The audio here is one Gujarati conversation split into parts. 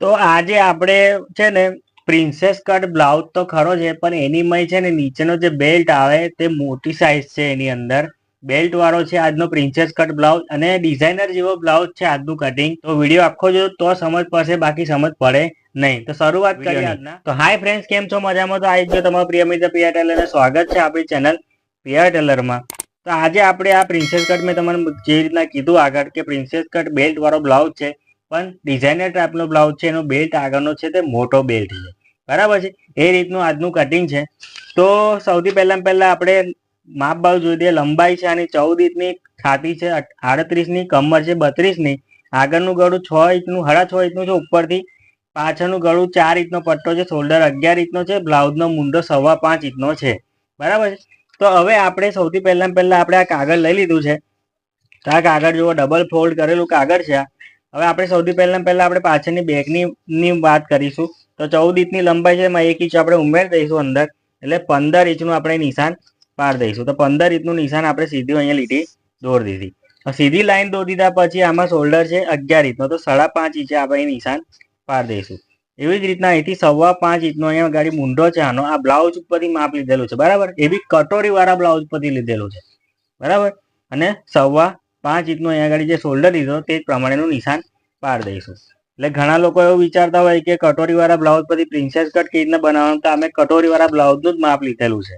તો આજે આપણે છે ને પ્રિન્સેસ કટ બ્લાઉઝ તો ખરો છે પણ એની મય છે ને નીચેનો જે બેલ્ટ આવે તે મોટી સાઇઝ છે એની અંદર. બેલ્ટ વાળો છે આજનો પ્રિન્સેસ કટ બ્લાઉઝ અને ડિઝાઇનર જેવો બ્લાઉઝ છે આજનું કટિંગ તો વીડિયો આખો જો તો સમજ પડશે બાકી સમજ પડે નહીં. તો શરૂઆત કરીએ આજના. તો હાય ફ્રેન્ડ્સ કેમ છો? મજામાં? તો આવી ગયો તમારો પ્રિય મિત્ર પિયા ટેલર સ્વાગત છે આપણી ચેનલ પિયા ટેલરમાં. તો આજે આપણે આ પ્રિન્સેસ કટ મેં તમને જે રીતના કીધું આગળ કે પ્રિન્સેસ કટ બેલ્ટ વાળો બ્લાઉઝ છે પણ ડિઝાઇનર ટાઈપનો બ્લાઉઝ છે, એનો બેલ્ટ આગળનો છે તે મોટો બેલ્ટ છે. બરાબર છે? એ રીતનું આજનું કટિંગ છે. તો સૌથી પહેલા પહેલા આપણે માપ બાજુ જોઈ દઈએ. લંબાઈ છે આની ચૌદ ઇંચની છાતી છે આડત્રીસની, કમર છે બત્રીસની. આગળનું ગળું છ ઇંચનું સાડા છ ઇંચનું છે ઉપરથી. પાછળનું ગળું ચાર ઇંચનો પટ્ટો છે શોલ્ડર અગિયાર ઇંચનો છે બ્લાઉઝનો મુંડો સવા પાંચ ઇંચનો છે. બરાબર છે? તો હવે આપણે સૌથી પહેલા પહેલા આપણે આ કાગળ લઈ લીધું છે. તો આ કાગળ જુઓ ડબલ ફોલ્ડ કરેલું કાગળ છે આ. હવે આપણે સૌથી પહેલા પહેલા આપણે પાછળની બેગની ની વાત કરીશું. તો ચૌદ ઇંચની લંબાઈ છે, એમાં એક ઇંચ આપણે ઉમેરી દઈશું અંદર. એટલે પંદર ઇંચનું આપણે નિશાન પાર દઈશું. તો પંદર ઇંચનું નિશાન આપણે સીધું અહીંયા લીટી દોર દીધી. સીધી લાઈન દોરી દીધા પછી આમાં શોલ્ડર છે અગિયાર ઇંચનો. તો સાડા પાંચ ઇંચે આપણે નિશાન પાર દઈશું. એવી જ રીતના અહીંથી સવા પાંચ ઇંચનો અહીંયા ગાડી મૂંઢો છે, આનો. આ બ્લાઉઝ ઉપરથી માપ લીધેલું છે, બરાબર? એ બી કટોરી બ્લાઉઝ પરથી લીધેલું છે. બરાબર? અને સવા પાંચ ઇંચનો અહીંયા આગળ જે શોલ્ડર લીધો તે પ્રમાણેનું નિશાન પાડ દઈશું. એટલે ઘણા લોકો એવું વિચારતા હોય કે કટોરીવાળા બ્લાઉઝ પરથી પ્રિન્સેસ કટ કેવી રીતના બનાવવાનું? તો અમે કટોરીવાળા બ્લાઉઝનું જ માપ લીધેલું છે.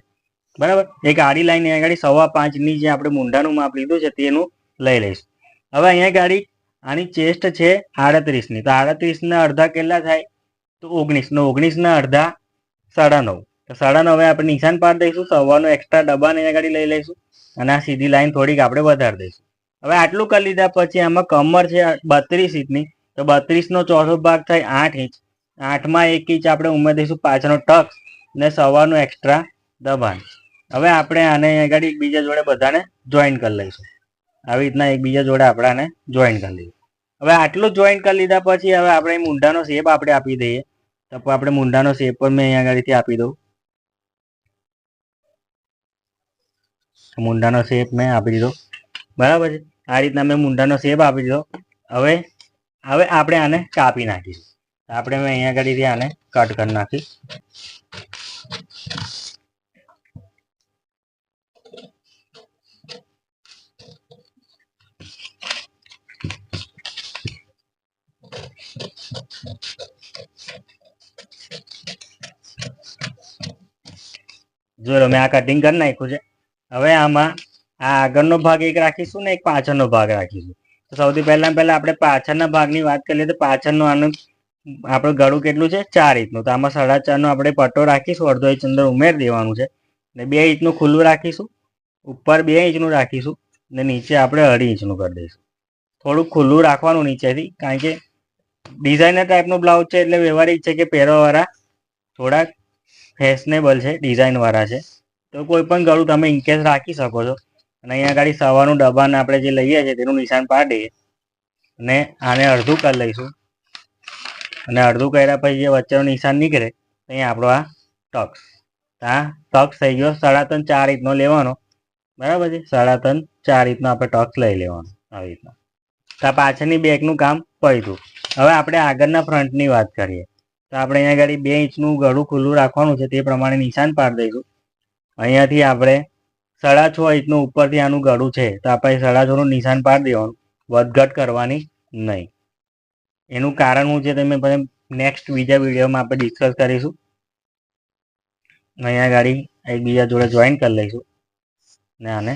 બરાબર? એક આડી લાઈન અહીંયા ગાડી સવા પાંચની જે આપણે મુંડાનું માપ લીધું છે તેનું લઈ લઈશું. હવે અહીંયા ગાડી આની ચેસ્ટ છે આડત્રીસની તો આડત્રીસના અડધા કેટલા થાય? તો ઓગણીસનો ઓગણીસના અડધા સાડા નવ. તો સાડા નવે આપણે નિશાન પાડી દઈશું. સવાનો એક્સ્ટ્રા ડબ્બાને અહીંયા ગાડી લઈ લઈશું. અને આ સીધી લાઈન થોડીક આપણે વધારી દઈશું. હવે આટલું કરી લીધા પછી આમાં કમર છે બત્રીસ ઇંચની. તો બત્રીસનો ચોથો ભાગ થાય આઠ ઇંચ. આઠમાં એક ઇંચ આપણે ઉમેરી દઈશું પાછળનો ટક્સ ને સવારનું એક્સ્ટ્રા દબાણ. હવે આપણે આને આગળ એકબીજા જોડે બધાને જોઈન કરી લઈશું. આવી રીતના એકબીજા જોડે આપણે આને જોઈન કરી લઈશું હવે આટલું જોઈન કરી લીધા પછી હવે આપણે મુંડાનો શેપ આપણે આપી દઈએ. તો આપણે મુંડાનો શેપ પણ મેં અહીંયા આગળથી આપી દઉં. મુંડાનો શેપ મેં આપી દીધો. બરાબર છે? આ રીતના મેં મુંડાનો શેપ આપી દીધો. હવે હવે આપણે આને કાપી નાખીશું. આપણે મેં અહીંયા કરી આને કટ કરી નાખી જો મેં આ કટિંગ કરી નાખ્યું છે, હવે આમાં આ આગળનો ભાગ એક રાખીશું ને એક પાછળનો ભાગ રાખીશું. તો સૌથી પહેલા પહેલા આપણે પાછળના ભાગની વાત કરીએ તો પાછળનું આનું આપણું ગળું કેટલું છે? ચાર ઇંચનું. તો આમાં સાડા ચારનો આપણે પટ્ટો રાખીશું, અડધો ઇંચ અંદર ઉમેરી દેવાનું છે. ને બે ઇંચનું ખુલ્લું રાખીશું, ઉપર બે ઇંચનું રાખીશું, ને નીચે આપણે અઢી ઇંચનું કરી દઈશું. થોડુંક ખુલ્લું રાખવાનું નીચેથી, કારણ કે ડિઝાઇનર ટાઈપનું બ્લાઉઝ છે એટલે વ્યવહારિક છે કે પહેરવાવાળા થોડાક ફેશનેબલ છે, ડિઝાઇનવાળા છે. તો કોઈ પણ ગળું તમે ઇનકેસ રાખી શકો છો. અને અહીંયા આગળ સવારનું ડબ્બાને આપણે જે લઈએ છીએ તેનું નિશાન પાડીએ અને આને અડધું કરી લઈશું. અને અડધું કર્યા પછી જે વચ્ચેનું નિશાન નીકળે, અહીંયા આપણો આ ટક્સ. આ ટક્સ થઈ ગયો સાડા ત્રણ ચાર રીતનો લેવાનો. બરાબર છે? સાડા ત્રણ ચાર રીતનો આપણે ટક્સ લઈ લેવાનો આવી રીતનો. તો આ પાછળની બેકનું કામ પડ્યું હવે આપણે આગળના ફ્રન્ટની વાત કરીએ. તો આપણે અહીંયા આગળ બે ઇંચનું ગળું ખુલ્લું રાખવાનું છે તે પ્રમાણે નિશાન પાડી દઈશું. અહીંયાથી આપણે સાડા છ ઇંચનું ઉપરથી આનું ગળું છે, તો આપણે સાડા છનું નિશાન પાડી દેવાનું. વધઘટ કરવાની નહીં. એનું કારણ શું છે, તમે પછી નેક્સ્ટ બીજા વિડીયોમાં આપણે ડિસ્કસ કરીશું. અહીંયા ગાડી એકબીજા જોડે જોઈન કરી લઈશું. ને આને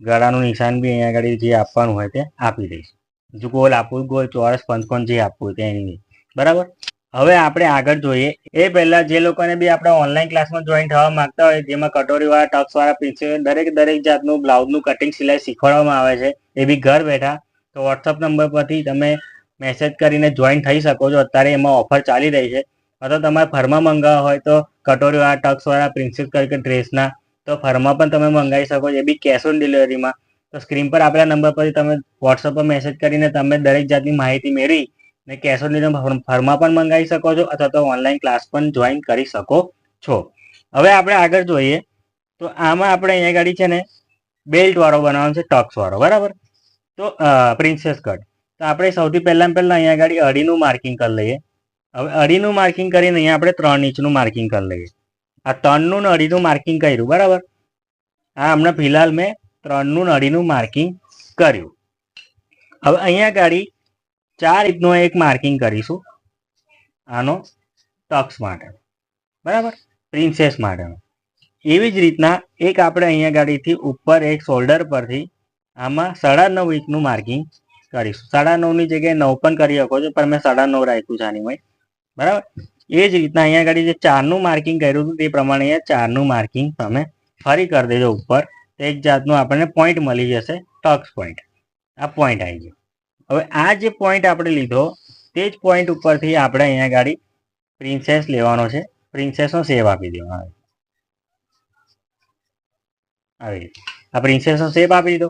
ગળાનું નિશાન બી અહીંયા ગાડી જે આપવાનું હોય તે આપી દઈશું. જો ગોલ આપવું ગોલ ચોરસ પંચકોણ જે આપવું હોય તે એની બરાબર? હવે આપણે આગળ જોઈએ. એ પહેલા જે લોકોને બી આપણે ઓનલાઈન ક્લાસમાં જોઈન થવા માંગતા હોય, જેમાં કટોરીવાળા, ટક્સવાળા પીછે દરેક દરેક જાતનું બ્લાઉઝનું કટિંગ સિલાઈ શીખવાડવામાં આવે છે. એ બી ઘર બેઠા. તો વોટ્સઅપ નંબર પરથી તમે મેસેજ કરીને જોઈન થઈ શકો છો. અત્યારે એમાં ઓફર ચાલી રહી છે. અથવા તમારે ફરમાં મંગાવવા હોય તો કટોરીવાળા, ટક્સવાળા પ્રિન્સિસ કરીને ડ્રેસના તો ફરમાં પણ તમે મંગાવી શકો છો. એ બી કેશ ઓન ડિલિવરીમાં તો સ્ક્રીન પર આપેલા નંબર પરથી તમે વોટ્સઅપ પર મેસેજ કરીને તમે દરેક જાતની માહિતી મેળવી ને કેશ ઓન ડિલિવરી ફરમાં પણ મંગાવી શકો છો અથવા તો ઓનલાઈન ક્લાસ પણ જોઈન કરી શકો છો. હવે આપણે આગળ જોઈએ તો આમાં આપણે અહીંયા ગાડી છે ને બેલ્ટ વાળો બનાવવાનો છે, ટક્સ વાળો, બરાબર? તો પ્રિન્સેસ કટ. તો આપણે સૌથી પહેલા પહેલા અહીંયા ગાડી અઢીનું માર્કિંગ કરી લઈએ. હવે અઢીનું માર્કિંગ કરીને અહીંયા આપણે ત્રણ ઇંચનું માર્કિંગ કરી લઈએ. આ ત્રણનું ને અઢીનું માર્કિંગ કર્યું, બરાબર? આ હમણાં ફિલહાલ મેં ત્રણનું ને અઢીનું માર્કિંગ કર્યું. હવે અહીંયા ગાડી ચાર રીતનું એક માર્કિંગ કરીશું. આનો ટક્સ માટે બરાબર? પ્રિન્સેસ માટેનો. એવી જ રીતના એક આપણે અહીંયા ગાડીથી ઉપર એક શોલ્ડર પરથી આમાં સાડા નવ ઇંચનું માર્કિંગ કરીશું. સાડા નવની જગ્યાએ નવ પણ કરી શકો છો, પણ મેં સાડા નવ રાખ્યું છે આની બરાબર? એ જ રીતના અહીંયા ગાડી જે ચારનું માર્કિંગ કર્યું હતું, તે પ્રમાણે અહીંયા ચારનું માર્કિંગ તમે ફરી કરી દેજો ઉપર. તો એક જાતનું આપણને પોઈન્ટ મળી જશે ટક્સ પોઈન્ટ આ પોઈન્ટ આવી ગયો. હવે આ જે પોઈન્ટ આપણે લીધો, તે જ પોઈન્ટ ઉપરથી આપણે અહીંયા ગાડી પ્રિન્સેસ લેવાનો છે. પ્રિન્સેસનો સેવ આપી દેવાનો આવે રીતે. આ પ્રિન્સેસનો શેપ આપી દીધો.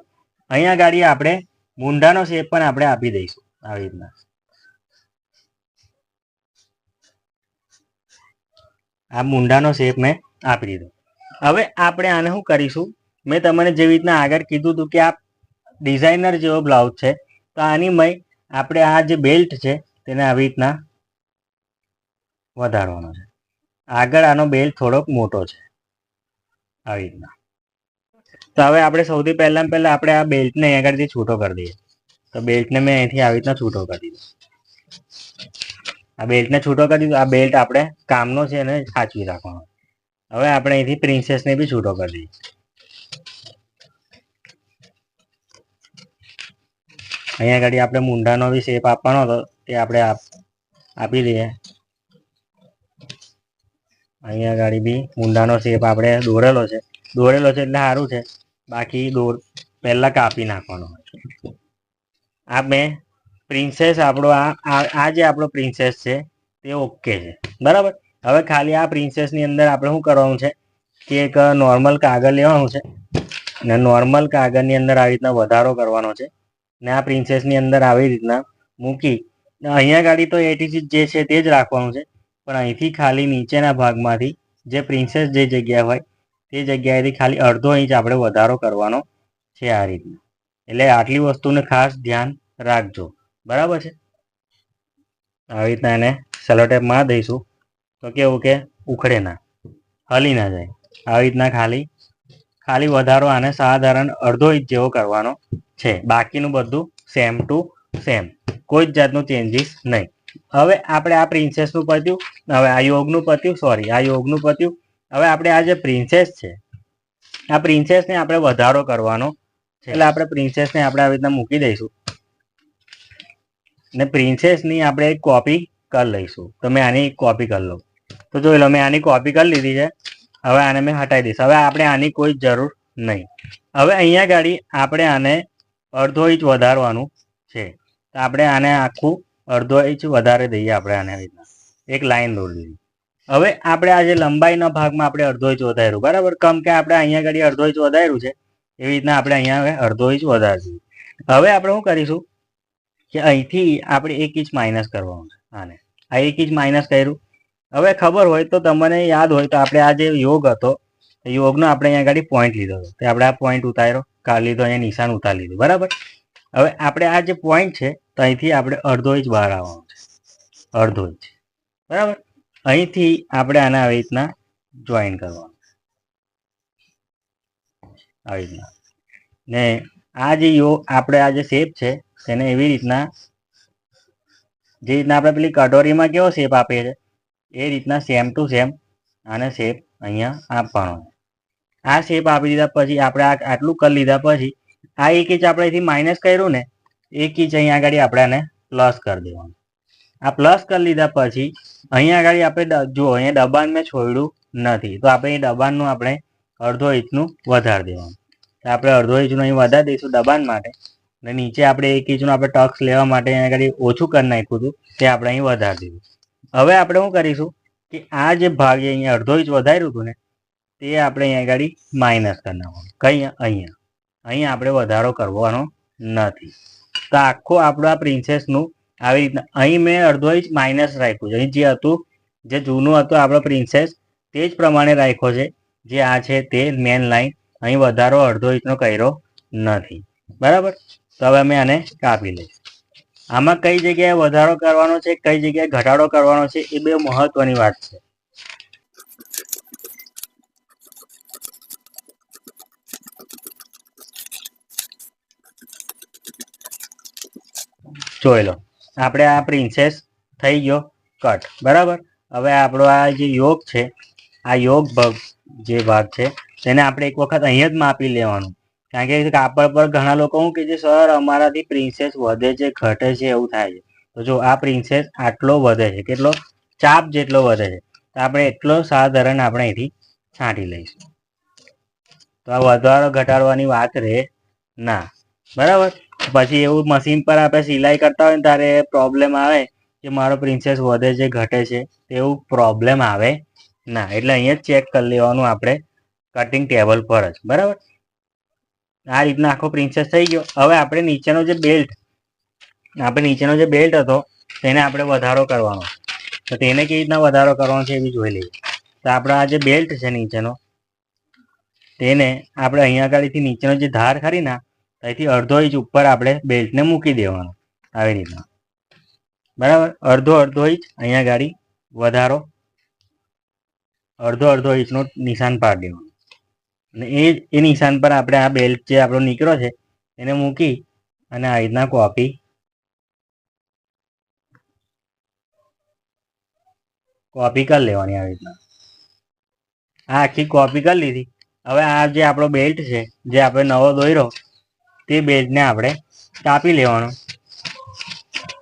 અહીંયા ગાડી આપણે મુંડાનો શેપ પણ આપણે આપી દઈશું. આવી રીતના. આ મુંડાનો શેપ મેં આપી દીધો. હવે આપણે આને શું કરીશું? મેં તમને જેવી રીતના આગળ કીધું હતું કે આ ડિઝાઇનર જેવો બ્લાઉઝ છે. તો આની મય આપણે આ જે બેલ્ટ છે તેને આવી રીતના વધારવાનો છે. આગળ આનો બેલ્ટ થોડોક મોટો છે. આવી રીતના. તો હવે આપણે સૌથી પહેલાં પહેલાં આપણે આ બેલ્ટને અહીં આગળથી છૂટો કરી દઈએ. તો બેલ્ટને મેં અહીંથી આવી રીતના છૂટો કરી દીધો. આ બેલ્ટને છૂટો કરી દીધો. આ બેલ્ટ આપણે કામનો છે એને સાચવી રાખવાનો. હવે આપણે અહીંથી પ્રિન્સેસને બી છૂટો કરી દઈએ. અહીંયા આગળ આપણે મુંડાનો બી શેપ આપવાનો હતો, તે આપણે આપી દઈએ. અહીંયા આગળ બી મુંડાનો શેપ આપણે દોરેલો છે. દોરેલો છે એટલે સારું છે. બાકી દોર, પહેલાં કાપી નાખવાનો. આ મેં પ્રિન્સેસ આપણો આ આ જે આપણો પ્રિન્સેસ છે, તે ઓકે છે. બરાબર? હવે ખાલી આ પ્રિન્સેસની અંદર આપણે શું કરવાનું છે? કે એક નોર્મલ કાગળ લેવાનું છે. અને નોર્મલ કાગળની અંદર આવી રીતના વધારો કરવાનો છે. ને આ પ્રિન્સેસની અંદર આવી રીતના મૂકી. અહીંયા ગાડી તો એટીસી જે છે તે જ રાખવાનું છે. પણ અહીંથી ખાલી નીચેના ભાગમાંથી જે પ્રિન્સેસ જે જગ્યા હોય, તે જગ્યાએથી ખાલી અડધો ઇંચ આપણે વધારો કરવાનો છે આ રીતના. એટલે આટલી વસ્તુને ખાસ ધ્યાન રાખજો. બરાબર છે? આવી રીતના એને સેલોટેપમાં દઈશું. તો કેવું કે ઉખડે ના, હલી ના જાય. આવી રીતના ખાલી ખાલી વધારો આને સાધારણ અડધો ઇંચ જેવો કરવાનો છે. બાકીનું બધું સેમ ટુ સેમ કોઈ જ જાતનું ચેન્જીસ નહીં. હવે આપણે આ પ્રિન્સેસનું પત્યું, હવે આ યોગનું પત્યું સોરી આ યોગનું પત્યું. હવે આપણે આ જે પ્રિન્સેસ છે, આ પ્રિન્સેસને આપણે વધારો કરવાનો છે. એટલે આપણે પ્રિન્સેસને આપણે આવી રીતના મૂકી દઈશું. ને પ્રિન્સેસની આપણે એક કોપી કરી લઈશું. તો મેં આની કોપી કરી લઉં. તો જોઈ લો, મેં આની કોપી કરી લીધી છે. હવે આને મેં હટાવી દઈશ. હવે આપણે આની કોઈ જરૂર નહીં. હવે અહીંયા ગાડી આપણે આને અડધો ઇંચ વધારવાનું છે. તો આપણે આને આખું અડધો ઇંચ વધારે દઈએ આપણે આને રીતના. એક લાઈન દોરી હવે આપણે આજે લંબાઈના ભાગમાં આપણે અડધો ઇંચ વધાર્યું, બરાબર? કમ કે આપણે અહીંયા ગાડી અડધો ઇંચ વધાર્યું છે. એવી રીતના આપણે અહીંયા અડધો ઇંચ વધારશું. હવે આપણે શું કરીશું કે અહીંથી આપણે એક ઇંચ માઇનસ કરવાનું છે આને. આ એક ઇંચ માઇનસ કર્યું. હવે ખબર હોય તો તમને યાદ હોય તો આપણે આ જે યોગ હતો યોગનો આપણે અહીંયા આગળ પોઈન્ટ લીધો હતો. આપણે આ પોઈન્ટ ઉતાર્યો કાઢ લીધો, અહીંયા નિશાન ઉતારી લીધું. બરાબર? હવે આપણે આ જે પોઈન્ટ છે, તો અહીંથી આપણે અડધો ઇંચ બહાર આવવાનો છે. અડધો ઇંચ બરાબર? અહીંથી આપણે આને આવી રીતના જોઈન કરવાનું. આવી રીતના. ને આ જે યોગ આપણે આ જે શેપ છે, તેને એવી રીતના, જે રીતના આપણે પેલી કટોરીમાં કેવો શેપ આપીએ છીએ? એ રીતના સેમ ટુ સેમ આને શેપ અહીંયા આપવાનો આ શેપ આપી દીધા પછી આપણે આટલું કરી લીધા પછી આ એક ઇંચ આપણે અહીંથી માઇનસ કર્યું ને, એક ઇંચ અહીંયા આગળ આપણે આને પ્લસ કરી દેવાનું. આ પ્લસ કરી લીધા પછી અહીંયા આગળ આપણે જો અહીંયા દબાણ મેં છોડ્યું નથી, તો આપણે એ દબાણનું આપણે અડધો ઇંચનું વધારી દેવાનું. તો આપણે અડધો ઇંચનું અહીં વધારી દઈશું દબાણ માટે અને નીચે આપણે એક ઇંચનું આપણે ટક્સ લેવા માટે અહીંયા આગળ ઓછું કરી નાખ્યું હતું, તે આપણે અહીં વધારી દીધું. હવે આપણે શું કરીશું કે આ જે ભાગ અહીંયા અડધો ઇંચ વધાર્યું હતું ને, તે આપણે અહીંયા આગળ માઇનસ કરી નાખવાનું. કઈ અહીંયા. અહીંયા આપણે વધારો કરવાનો નથી. તો આખું આપણું આ પ્રિન્સેસનું આવી રીતના, અહીં મેં અડધો ઇંચ માઇનસ રાખ્યું છે. અહીં જે હતું, જે જૂનું હતું આપણો પ્રિન્સેસ તે જ પ્રમાણે રાખ્યો છે. જે આ છે તે મેન લાઈન અહીં વધારો અડધો ઇંચનો કર્યો નથી. બરાબર? તો હવે અમે આને કાપી લઈશ. આમાં કઈ જગ્યાએ વધારો કરવાનો છે, કઈ જગ્યાએ ઘટાડો કરવાનો છે, એ બે મહત્વની વાત છે. જોઈ લો, આપણે આ પ્રિન્સેસ થઈ ગયો કટ બરાબર? હવે આપણો આ જે યોગ છે, આ યોગ ભાગ જે ભાગ છે, તેને આપણે એક વખત અહીંયા જ માપી લેવાનું. કારણ કે કાપડ પર ઘણા લોકો શું કે છે, સર, અમારાથી પ્રિન્સેસ વધે છે, ઘટે છે, એવું થાય છે. તો જો આ પ્રિન્સેસ આટલો વધે છે, કેટલો? ચાપ જેટલો વધે છે. તો આપણે એટલો સાધારણ આપણે અહીંથી છાંટી લઈશું. તો આ વધારો ઘટાડવાની વાત રહે ના. બરાબર? પછી એવું મશીન પર આપણે સિલાઈ કરતા હોય ને ત્યારે પ્રોબ્લેમ આવે કે મારો પ્રિન્સેસ વધે છે, ઘટે છે એવું પ્રોબ્લેમ આવે ના. એટલે અહીંયા ચેક કરી લેવાનું આપણે કટિંગ ટેબલ પર જ. બરાબર? આ રીતના આખો પ્રિન્સેસ થઈ ગયો. હવે આપણે નીચેનો જે બેલ્ટ આપણે નીચેનો જે બેલ્ટ હતો, તેને આપણે વધારો કરવાનો. તો તેને કેવી રીતના વધારો કરવાનો છે એ બી જોઈ લઈએ. તો આપણો આ જે બેલ્ટ છે નીચેનો, તેને આપણે અહીંયા આગળથી નીચેનો જે ધાર ખરી ના અહીંથી અડધો ઇંચ ઉપર આપણે બેલ્ટને મૂકી દેવાનો આવી રીતના. બરાબર? અડધો અડધો ઇંચ અહીંયા ગાડી વધારો. અડધો અડધો ઇંચનું નિશાન પાડી દેવાનું. અને એ એ નિશાન પર આપણે આ બેલ્ટ જે આપણો નીકળ્યો છે, એને મૂકી અને આ રીતના કોપી કોપી કરી લેવાની આવી રીતના. આ આખી કોપી કરી લીધી. હવે આ જે આપણો બેલ્ટ છે, જે આપણે નવો દોર્યો, તે બેલ્ટને આપણે કાપી લેવાનો.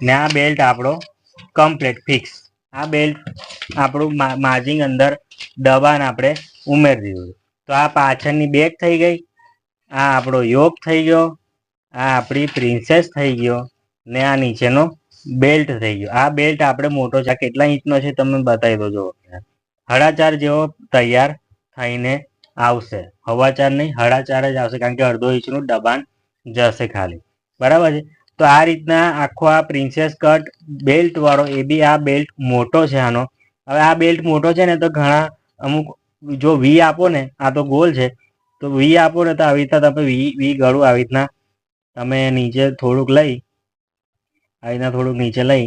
ને આ બેલ્ટ આપણો કમ્પ્લીટ ફિક્સ આ બેલ્ટ આપણું માર્જિંગ અંદર દબાણ આપણે ઉમેરી દીધું તો આ પાછળની બેગ થઈ ગઈ. આ આપણો યોગ થઈ ગયો. આ આપણી પ્રિન્સેસ થઈ ગયો ને આ નીચેનો બેલ્ટ થઈ ગયો. આ બેલ્ટ આપણે મોટો છે. કેટલા ઇંચનો છે તમે બતાવી દો જો સાડા જેવો તૈયાર થઈને આવશે. હવાચાર નહીં, હળાચાર જ આવશે કારણ કે અડધો ઇંચનું દબાણ જશે ખાલી. બરાબર છે? તો આ રીતના આખો આ પ્રિન્સેસ કટ બેલ્ટ વાળો એ બી આ બેલ્ટ મોટો છે આનો. હવે આ બેલ્ટ મોટો છે ને તો ઘણા અમુક જો વી આપો ને, આ તો ગોલ છે, તો વી આપો ને તો આવી રીતના તમે વી વી ગળું આવી રીતના તમે નીચે થોડુંક લઈ, આવી રીતના થોડુંક નીચે લઈ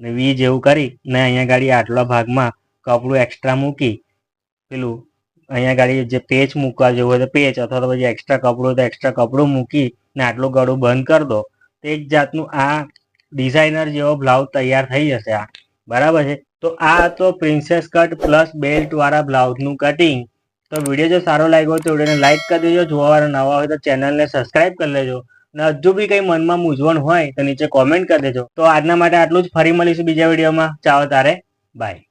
ને વી જેવું કરી ને અહીંયા ગાડી આટલા ભાગમાં કપડું એક્સ્ટ્રા મૂકી, પેલું અહીંયા ગાડી જે પેચ મૂકવા જેવું હોય તો પેચ અથવા તો પછી એક્સ્ટ્રા કપડું તો એક્સ્ટ્રા કપડું મૂકી ને આટલું ગળું બંધ કરી દો. તો એક જાતનું આ ડિઝાઇનર જેવો બ્લાઉઝ તૈયાર થઈ જશે આ. બરાબર છે? તો આ તો પ્રિન્સેસ કટ પ્લસ બેલ્ટ વાળા બ્લાઉઝનું કટિંગ તો વીડિયો જો સારો લાગ્યો તો વિડીયોને લાઈક કરી દેજો. જોવાવાળા નવા હોય તો ચેનલને સબસ્ક્રાઇબ કરી લેજો. અને હજુ બી કંઈ મનમાં મૂંઝવણ હોય તો નીચે કોમેન્ટ કરી દેજો. તો આજના માટે આટલું જ. ફરી મળીશું બીજા વિડીયોમાં ચાલો તારે. બાય